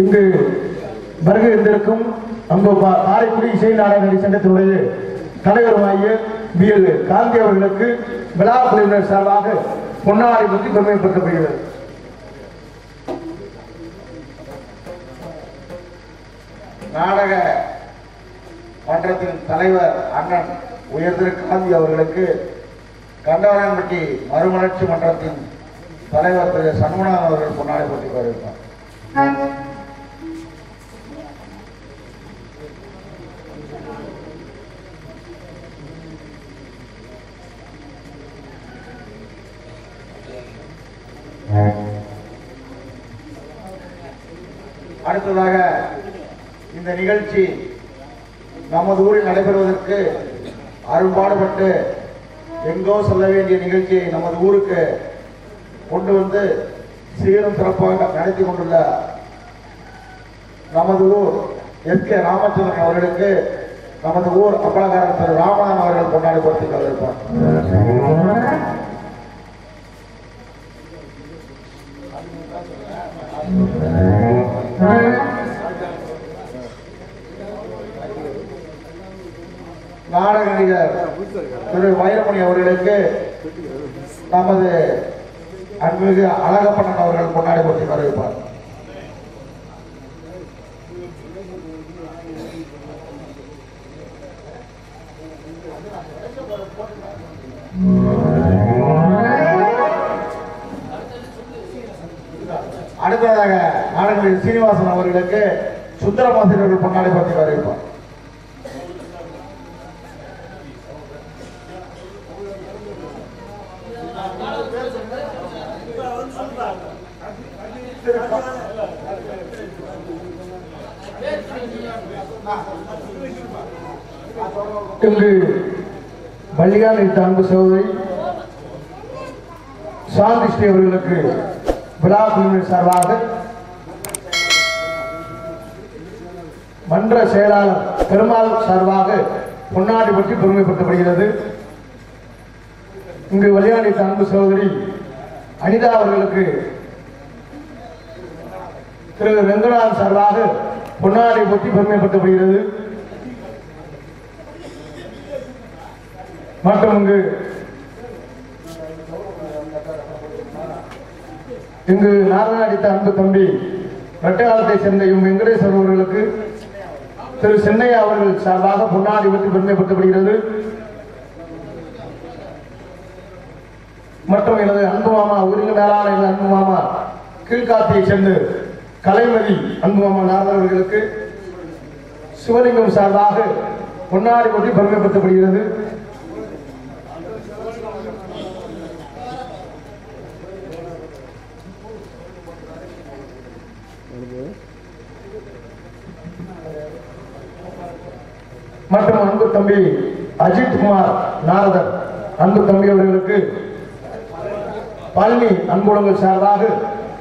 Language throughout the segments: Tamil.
இங்கு வருகை இருந்திருக்கும் அங்கு காரைக்குடி இசை நாடக சங்கத்தினுடைய தலைவருமாகிய பி எல் காந்தி அவர்களுக்கு விழா குழுவினர் சார்பாக பொன்னாடை பற்றி பெருமைப்படுத்தப்படுகிறது. நாடக மன்றத்தின் தலைவர் அண்ணன் உயர்திரு காந்தி அவர்களுக்கு கண்டவரன்பட்டி மறுமலர்ச்சி மன்றத்தின் தலைவர் திரு சண்முகநாதன் அவர்கள் பொன்னாடை பற்றி வரவேற்பார் அடுத்ததாக இந்த நிகழ்ச்சி நமது ஊரில் நடைபெறுவதற்கு அரும்பாடுபட்டு எங்கோ செல்ல வேண்டிய நிகழ்ச்சியை நமது ஊருக்கு கொண்டு வந்து சீரும் சிறப்பாக நடத்தி கொண்டுள்ள நமது ஊர் எஸ் கே ராமச்சந்திரன் அவர்களுக்கு நமது ஊர் அப்பளக்காரர் திரு ராமநாதன் அவர்கள் கொண்டாடி கொடுத்து கொண்டிருப்பார் அன்பிகு அழகப்பண்ணன் அவர்கள் முன்னாடி கொடுத்து வரவேற்பார். அடுத்ததாக நாடகநடிகர் சீனிவாசன் அவர்களுக்கு சுந்தரமாசிரியர்கள் பொன்னாடி பற்றி வரவேற்பார். இங்கு மல்லிகாலை வைத்த அன்பு சகோதரி சாந்திஸ்ரீ அவர்களுக்கு விழா குழுவின் சார்பாக மன்ற செயலாளர் பெருமாள் சார்பாக பொன்னாடி பற்றி பெருமைப்படுத்தப்படுகிறது. இங்கு விளையாடித்த அன்பு சகோதரி அனிதா அவர்களுக்கு திரு வெங்கடான் சார்பாக பொன்னாடை பற்றி பெருமைப்படுத்தப்படுகிறது மற்றும் இங்கு இங்கு நாடகம் அடித்த அன்பு தம்பி வெட்டகாலத்தை சேர்ந்த இவ் வெங்கடேஸ்வரர் அவர்களுக்கு திரு சென்னையா அவர்கள் சார்பாக பொன்னாடி பற்றி பெருமைப்படுத்தப்படுகிறது மற்றும் எனது அன்பு மாமா உயிரின மேலான எனது அன்பு மாமா கீழ்காத்தியை சேர்ந்து கலைமதி அன்பு நாதவர்களுக்கு அவர்களுக்கு சிவலிங்கம் சார்பாக பொன்னாடி பற்றி பெருமைப்படுத்தப்படுகிறது மற்றும் அன்பு தம்பி அஜித் குமார் நாரதர். அன்பு தம்பி அவர்களுக்கு பழனி அன்புலங்கள் சார்பாக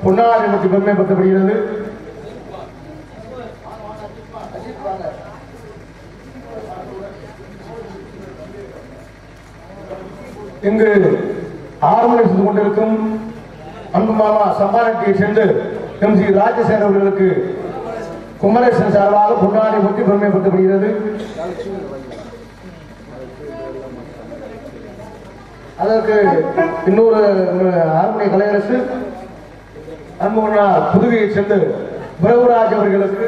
பொன்னாடி பற்றி பெருமைப்படுத்தப்படுகிறது இங்கு ஆறுமணி செய்து கொண்டிருக்கும் அன்பு மாமா சம்பானத்தை சென்று எம் சி ராஜசேகர் அவர்களுக்கு குமரேசன் சார்பாக பொன்னாடி பற்றி பெருமைப்படுத்தப்படுகிறது அதற்கு இன்னொரு அரண்மனை கலையரசு அன்புமன்னார் புதுவையை சென்று பிரபுராஜ் அவர்களுக்கு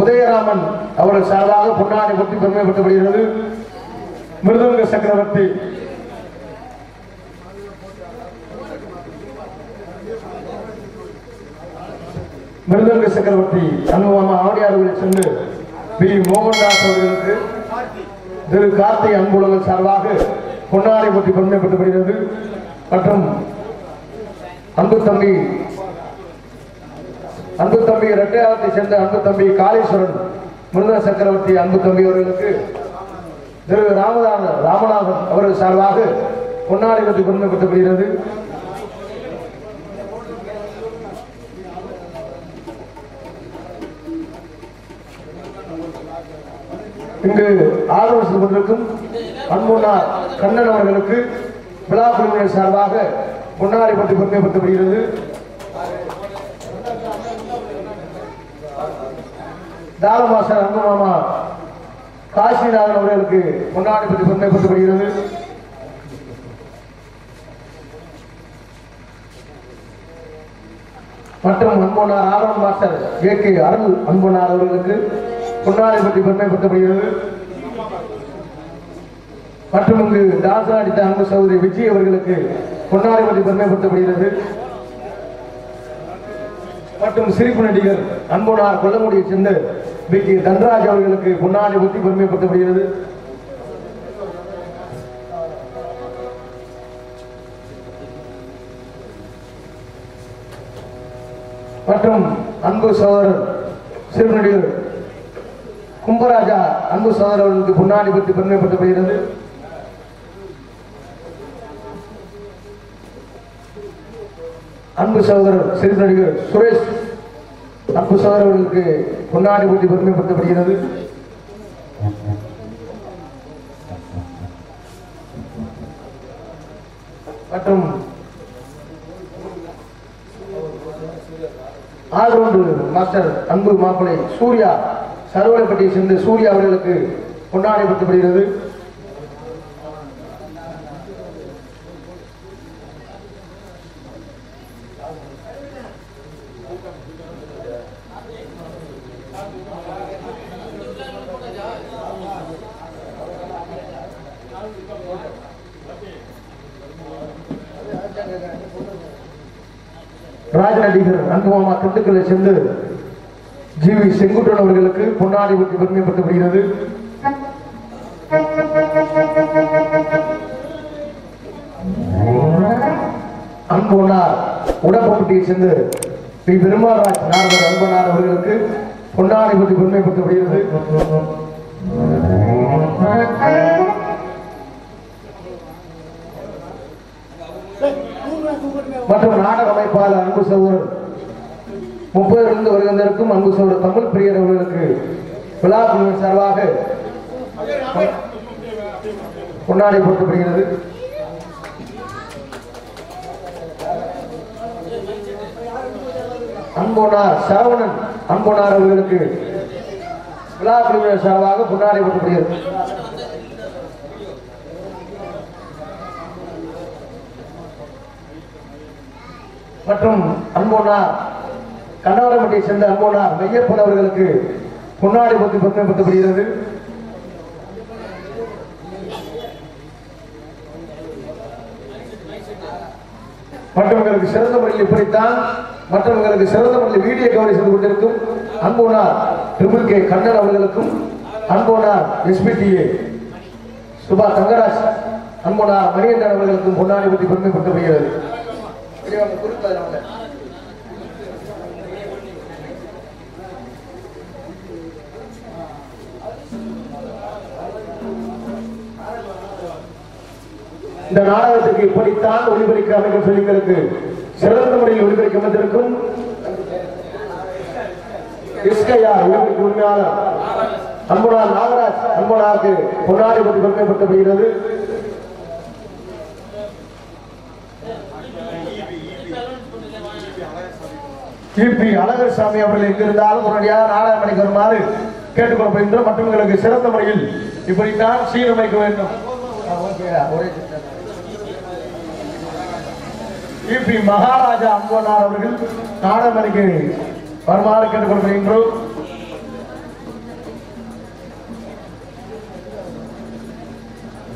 உதயராமன் அவர்கள் சார்பாக பொன்னாடி பற்றி பெருமைப்படுத்தப்படுகிறது. மிருதங்க சக்கரவர்த்தி. மிருதங்க சக்கரவர்த்தி அன்புமாமா ஆவடியார்கள் சென்று பி. மோகன்தாஸ் அவர்களுக்கு திரு. கார்த்திகை அன்புலங்கள் சார்பாக பொன்னாரை பற்றி பெருமைப்படுத்தப்படுகிறது. மற்றும் அன்பு தம்பி அன்பு தம்பி ரெட்டையாளத்தை சேர்ந்த அன்பு தம்பி காளீஸ்வரன் முருகன் சக்கரவர்த்தி அன்பு தம்பி அவர்களுக்கு திரு ராமதான ராமநாதன் அவர்கள் சார்பாக பொன்னாடி பற்றி கொடுமைப்படுத்தப்படுகிறது. இங்கு ஆதரவு கொண்டிருக்கும் அன்புனார் கண்ணன் அவர்களுக்கு விழா குழுவினர் சார்பாக பொன்னாடி பற்றி கொடுமைப்படுத்தப்படுகிறது. தாளமாஸ்டர் அன்பு மாமா காசிநாதன் அவர்களுக்கு பொன்னாடி பற்றி பெருமைப்படுத்தப்படுகிறது மற்றும் அன்பனார் ஆரம் மாஸ்டர் ஏ கே அருள் அன்பனார் அவர்களுக்கு பொன்னாடை பற்றி பெருமைப்படுத்தப்படுகிறது மற்றும் இங்கு டான்ஸ் அடித்த அன்பு சகோதரி விஜய் அவர்களுக்கு பொன்னாடை பற்றி பெருமைப்படுத்தப்படுகிறது மற்றும் சிரிப்பு நடிகர் அன்பனார் கொல்லமுடியை சேர்ந்த பி கே. தன்ராஜ் அவர்களுக்கு பொன்னாடை ஒத்தி பெருமைப்படுத்தப்படுகிறது. மற்றும் அன்பு சகோதரர் சிறு நடிகர் கும்பராஜா அன்பு சகோதரர் அவர்களுக்கு பொன்னாடி பற்றி பெருமைப்படுத்தப்படுகிறது. அன்பு சகோதரர் சிறு நடிகர் சுரேஷ் அன்பு சகோதரர்களுக்கு கொண்டாடி ஊட்டி பெருமைப்படுத்தப்படுகிறது. மற்றும் ஆல்ரவுண்டு மாஸ்டர் அன்பு மாப்பிளை சூர்யா சரவலைப்பட்டியை சேர்ந்து சூர்யா அவர்களுக்கு கொண்டாடப்பட்டுப்படுகிறது ராஜ நடிகர் அன்புமாமா திண்டுக்கல்லை சென்று ஜி வி செங்குட்டன் அவர்களுக்கு பொன்னாடி பற்றி பெருமைப்படுத்தப்படுகிறது அன்புனார் உடப்பட்டியை சேர்ந்து பி பெருமாராஜ் நாரதர் அன்பனார் அவர்களுக்கு பொன்னாடி பற்றி பெருமைப்படுத்தப்படுகிறது மற்றும் நாடக அமைப்பாளர் அன்பு சகோதரர். முப்பதிலிருந்து வருகின்றிருக்கும் அன்பு சகோதரர் தமிழ் பிரியர் அவர்களுக்கு விழா குழுவின் சார்பாக கொண்டாடி போட்டப்படுகிறது அன்போனார் சரவணன் அன்போனார் அவர்களுக்கு விழா குழுவினர் சார்பாக கொண்டாடி போட்டப்படுகிறது மற்றும் அன்போனார் கண்ணவரம்பட்டியை சேர்ந்த அன்போனார் மையப்பன் அவர்களுக்கு பொன்னாடி பற்றி பெருமைப்படுத்தப்படுகிறது மற்றவர்களுக்கு சிறந்த முறையில் இப்படித்தான் மற்றவர்களுக்கு சிறந்த முறையில் வீடியோ கவரை செய்து கொண்டிருக்கும் அன்போனார் ட்ரிபிள் கே கண்ணன் அவர்களுக்கும் அன்போனார் எஸ்பிடிஏ சுபா தங்கராஜ் அன்போனார் மணிகண்டன் அவர்களுக்கும் பொன்னாடி பற்றி பெருமைப்படுத்தப்படுகிறது பெரியவங்க குறிப்பாக அவங்க. இந்த நாடகத்துக்கு இப்படித்தான் ஒளிபரிக்க அமைக்கும் சொல்லிங்களுக்கு சிறந்த முறையில் ஒளிபரிக்க அமைந்திருக்கும் இஸ்கையா ஒளிபரிக்க உரிமையாளர் அன்புனார் நாகராஜ் அன்புனாருக்கு பொன்னாடி பற்றி பெருமைப்படுத்தப்படுகிறது கிபி அழகர் சாமி அவர்கள் எங்கிருந்தாலும் உடனடியாக நாடாமணிக்கு அணிக்கு வருமாறு மற்றும் எங்களுக்கு சிறந்த முறையில் இப்படித்தான் சீரமைக்க வேண்டும். கிபி மகாராஜா அம்பனார் அவர்கள் நாடாமணிக்கு வருமாறு கேட்டுக்கொள்ளப்படுகின்றோம்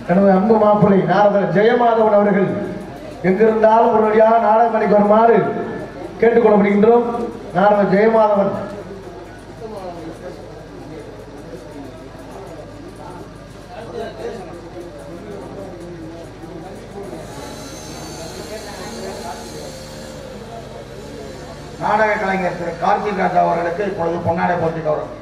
எனது அன்பு மாப்பிள்ளை நாரதர் ஜெயமாதவன் அவர்கள் எங்கிருந்தாலும் உடனடியாக நாடகமணிக்கு வருமாறு கேட்டுக்கொள்ளப்படுகின்றோம். நான் ஜெயமாதவன். நாடக கலைஞர் திரு கார்த்திக் ராஜா அவர்களுக்கு இப்பொழுது பொன்னாடை போட்டிட்டு வரும்.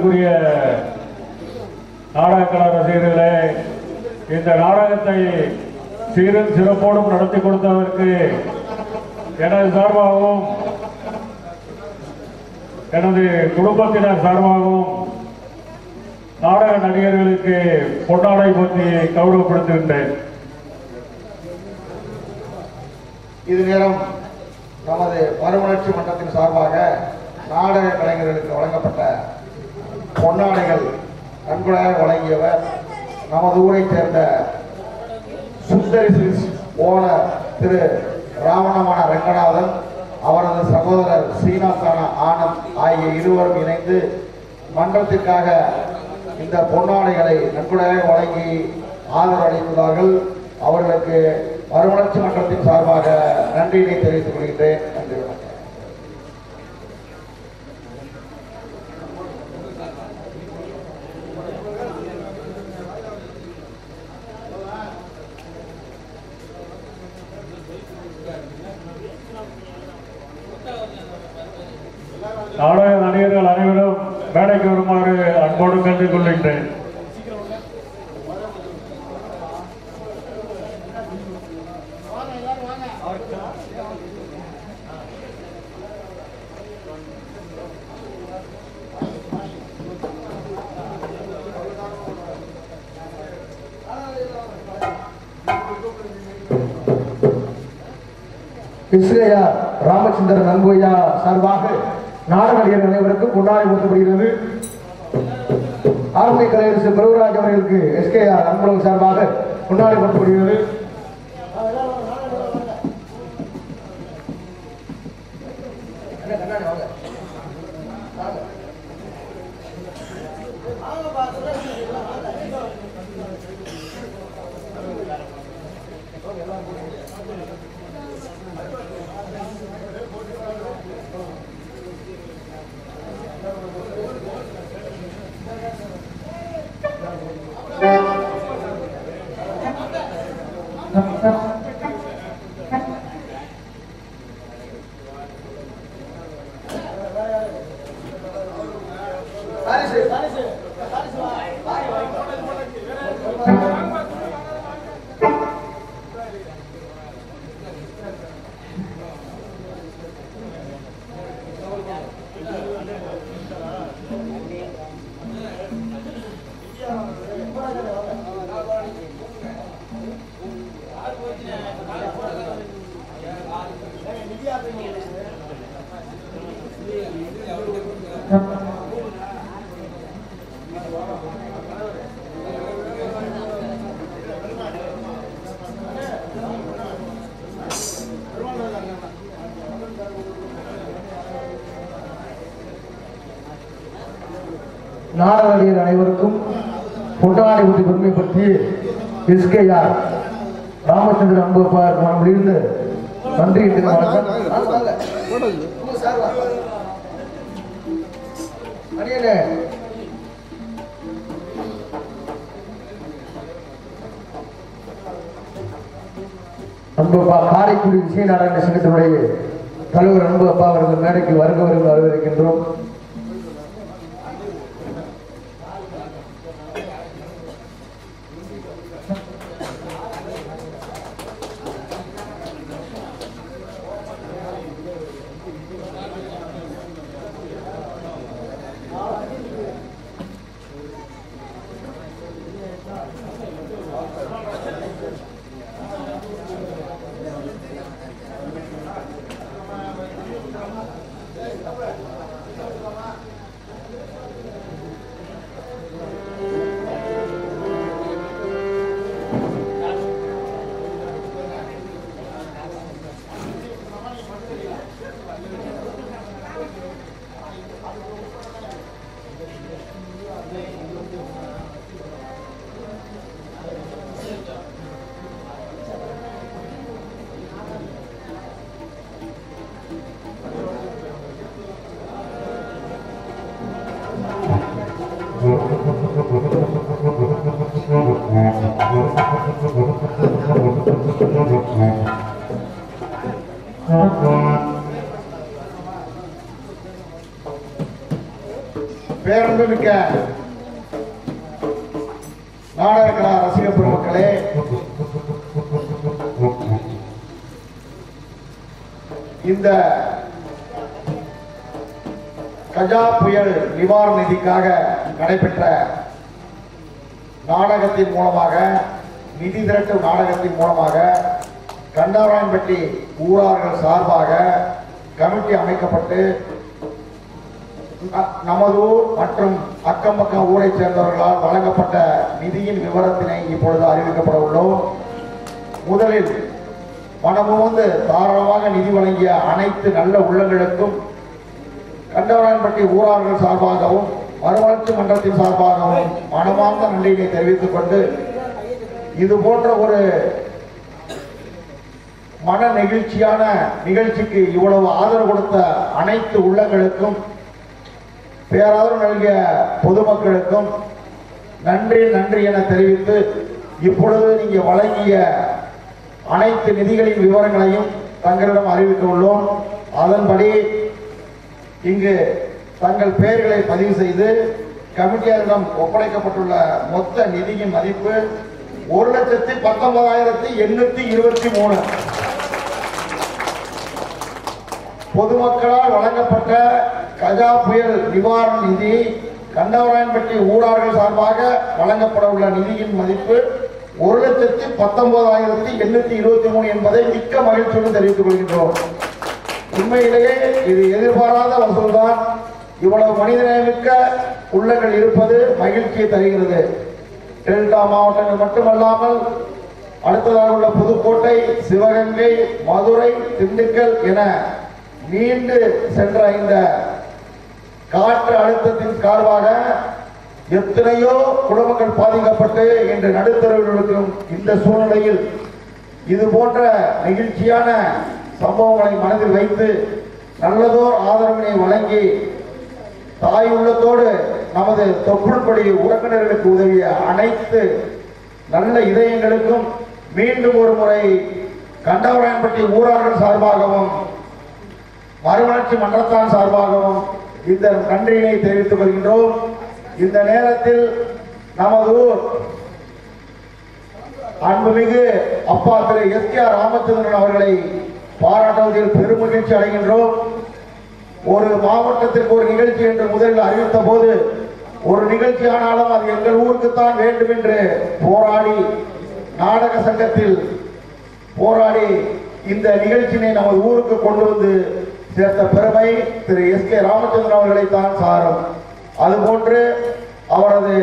போங்க பெரும் ரசிகர்களே இந்த நாடகத்தை சீரும் சிறப்போடும் நடத்தி கொடுத்ததற்கு எனது சார்பாகவும் எனது குடும்பத்தினர் சார்பாகவும் நாடக நடிகர்களுக்கு பொன்னாடை பற்றியை கௌரவப்படுத்துகின்றேன். இது நேரம் நமது மறுமலர்ச்சி மன்றத்தின் சார்பாக நாடக கலைஞர்களுக்கு வழங்கப்பட்ட பொன்னாடைகள் நன்கொடையாக வழங்கியவர் நமது ஊரைச் சேர்ந்த சுந்தரி சில்ஸ் ஓனர் திரு ராவணமான ரங்கநாதன் அவரது சகோதரர் ஸ்ரீநாத்தான ஆனந்த் ஆகிய இருவரும் இணைந்து மன்றத்திற்காக இந்த பொன்னாடைகளை நன்கொடையாக வழங்கி ஆதரவு அளித்துள்ளார்கள். அவர்களுக்கு மறுமலர்ச்சி மன்றத்தின் சார்பாக நன்றியினை தெரிவித்துக் கொள்கின்றேன். நன்றி. இஸ்ரையா ராமச்சந்திரன் அன்பையா சார்பாக நாடக அனைவருக்கும் கொண்டாடி கொடுக்கப்படுகிறது ஆர்மி கலையரசு பிரபுராஜ் அவர்களுக்கு எஸ்கேஆர் அன்புலகம் சார்பாக கொண்டாடி கொடுக்கப்படுகிறது நாடக அனைவருக்கும் கொண்டாடி ஊட்டி பற்றி எஸ்கேஆர் ராமச்சந்திரன் அன்பு மனம் இருந்து நன்றி. அடியேனே. அன்பு அப்பா காரைக்குடி நாடக சங்கத்தினுடைய தலைவர் அன்பு அப்பா அவர்கள் மேடைக்கு வருக வருக பேரன்பு மிக்க நாடக கலா ரசிக பெருமக்களே. இந்த கஜா புயல் நிவாரண நிதிக்காக நடைபெற்ற நாடகத்தின் மூலமாக நிதி திரட்டும் நாடகத்தின் மூலமாக கண்டாராயன்பட்டி ஊரார்கள் சார்பாக கமிட்டி அமைக்கப்பட்டு ந- நமது ஊர் மற்றும் அக்கம் பக்கம் ஊரை சேர்ந்தவர்களால் வழங்கப்பட்ட நிதியின் விவரத்தினை இப்பொழுது அறிவிக்கப்பட உள்ளோம். முதலில் மனமுவந்து தாராளமாக நிதி வழங்கிய அனைத்து நல்ல உள்ளங்களுக்கும் கண்டவராயன்பட்டி ஊரார்கள் சார்பாகவும் மறுவளர்ச்சி மன்றத்தின் சார்பாகவும் மனமார்ந்த நன்றியினை தெரிவித்துக் கொண்டு இது போன்ற ஒரு மன நெகிழ்ச்சியான நிகழ்ச்சிக்கு இவ்வளவு ஆதரவு கொடுத்த அனைத்து உள்ளங்களுக்கும் பேராதரவு நல்கிய பொதுமக்களுக்கும் நன்றி நன்றி என தெரிவித்து இப்பொழுது நீங்க வழங்கிய அனைத்து நிதிகளின் விவரங்களையும் தங்களிடம் அறிவிக்க உள்ளோம். அதன்படி இங்கு தங்கள் பெயர்களை பதிவு செய்து கமிட்டியாரிடம் ஒப்படைக்கப்பட்டுள்ள மொத்த நிதியின் மதிப்பு ஒரு லட்சத்தி பத்தொன்பதாயிரத்தி எண்ணூத்தி இருபத்தி மூணு. பொதுமக்களால் வழங்கப்பட்ட கஜா புயல் நிவாரண நிதி கண்டவராயன்பட்டி ஊரார்கள் சார்பாக வழங்கப்பட உள்ள நிதியின் மதிப்பு ஒரு லட்சத்தி பத்தொன்பதாயிரத்தி எண்ணூத்தி இருபத்தி மூணு என்பதை மிக்க மகிழ்ச்சியுடன் தெரிவித்துக் கொள்கின்றோம். உண்மையிலேயே இது எதிர்பாராத வசூல்தான். இவ்வளவு மனிதநேயமிக்க உள்ளங்கள் இருப்பது மகிழ்ச்சியை தருகிறது. டெல்டா மாவட்டங்கள் மட்டுமல்லாமல் அடுத்ததாக உள்ள புதுக்கோட்டை சிவகங்கை மதுரை திண்டுக்கல் என நீண்டு சென்ற இந்த காற்று அழுத்தத்தின் காரணமாக எத்தனையோ குடும்பங்கள் பாதிக்கப்பட்டு இன்று நடுத்தரவில் இருக்கும் இந்த சூழ்நிலையில் இது போன்ற நெகிழ்ச்சியான சம்பவங்களை மனதில் வைத்து நல்லதோர் ஆதரவினை வழங்கி தாய் உள்ளத்தோடு நமது தொப்புள்படி உறவினர்களுக்கு உதவிய அனைத்து நல்ல இதயங்களுக்கும் மீண்டும் ஒரு முறை கண்டவராயன்பட்டி ஊரார்கள் சார்பாகவும் மறுமலர்ச்சி மன்றத்தான் சார்பாகவும் இந்த நன்றியினை தெரிவித்துக் கொள்கின்றோம். இந்த நேரத்தில் நமது ஊர் அன்புமிகு அப்பா திரு எஸ் கே ராமச்சந்திரன் அவர்களை பாராட்டுவதில் பெருமகிழ்ச்சி அடைகின்றோம். ஒரு மாவட்டத்திற்கு ஒரு நிகழ்ச்சி என்று முதலில் அறிவித்த போது ஒரு நிகழ்ச்சி ஆனாலும் அது எங்கள் ஊருக்குத்தான் வேண்டும் என்று போராடி நாடக சங்கத்தில் போராடி இந்த நிகழ்ச்சியினை நமது ஊருக்கு கொண்டு வந்து சேர்த்த பெருமை திரு எஸ் கே ராமச்சந்திரன் அவர்களை தான் சாரும். அதுபோன்று அவரது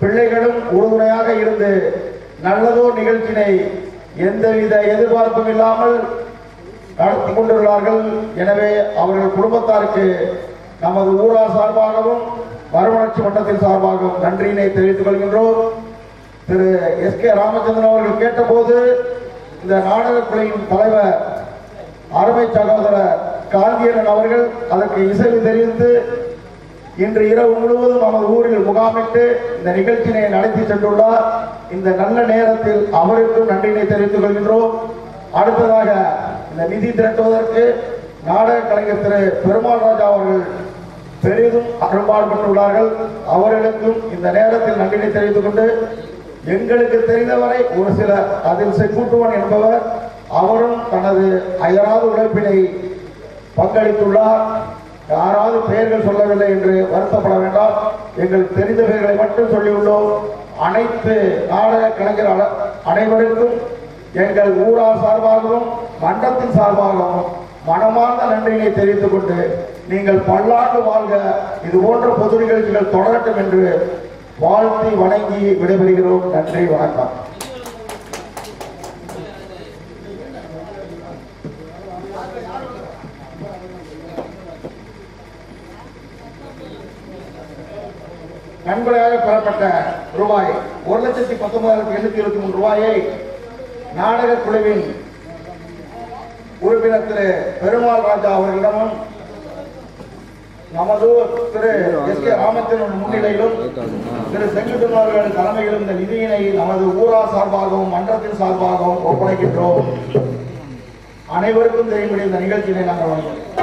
பிள்ளைகளும் உறுதுணையாக இருந்து நல்லதோர் நிகழ்ச்சியினை எந்தவித எதிர்பார்ப்பும் இல்லாமல் நடத்தி கொண்டுள்ளார்கள் எனவே அவர்கள் குடும்பத்தாருக்கு நமது ஊரார் சார்பாகவும் மறுமலர்ச்சி மன்றத்தின் சார்பாகவும் நன்றியினை தெரிவித்துக் கொள்கின்றோம். திரு எஸ் கே ராமச்சந்திரன் அவர்கள் கேட்டபோது இந்த நாடகக் குழுவின் தலைவர் அருமை சகோதரர் காந்தியரன் அவர்கள் அதற்கு இசைவு தெரிந்து இன்று இரவு முழுவதும் நமது ஊரில் முகாமிட்டு இந்த நிகழ்ச்சியினை நடத்தி சென்றுள்ளார். இந்த நல்ல நேரத்தில் அவருக்கும் நன்றினை தெரிவித்துக் கொள்கின்றோம். அடுத்ததாக இந்த நிதி திரட்டுவதற்கு நாடக கலைஞர் திரு பெருமாள் ராஜா அவர்கள் பெரிதும் அரும்பாடுபட்டுள்ளார்கள் அவர்களுக்கும் இந்த நேரத்தில் நன்றினை தெரிவித்துக் கொண்டு எங்களுக்கு தெரிந்தவரை ஒரு சில அதில் செக்கூட்டுவன் என்பவர் அவரும் தனது அயராத உழைப்பினை பங்களித்துள்ளார் யாராவது பெயர்கள் சொல்லவில்லை என்று வருத்தப்பட வேண்டாம் எங்கள் தெரிந்த பெயர்களை மட்டும் சொல்லியுள்ளோம். அனைத்து நாடக கலைஞர் அனைவருக்கும் எங்கள் ஊரார் சார்பாகவும் மன்றத்தின் சார்பாகவும் மனமார்ந்த நன்றியினை தெரிவித்துக் கொண்டு நீங்கள் பல்லாண்டு வாழ்க. இது போன்ற பொது நிகழ்ச்சிகள் தொடரட்டும் என்று வாழ்த்தி வணங்கி விடைபெறுகிறோம். நன்றி வணக்கம். நன்கொடையாக பெறப்பட்ட ரூபாய் ஒரு லட்சத்தி பத்தொன்பதாயிரத்தி எண்ணூத்தி இருபத்தி மூணு ரூபாயை நாடக குழுவின் உறுப்பினர் திரு பெருமாள் ராஜா அவர்களிடமும் நமது திரு எஸ் கே ராமச்சந்திரன் முன்னிலையிலும் திரு செங்குட்டன் அவர்கள் தலைமையிலும் இந்த நிதியினை நமது ஊரா சார்பாகவும் மன்றத்தின் சார்பாகவும் ஒப்படைக்கின்றோம். அனைவருக்கும் தெரியும்படி இந்த நிகழ்ச்சியினை நாங்கள் வழங்குகிறோம்.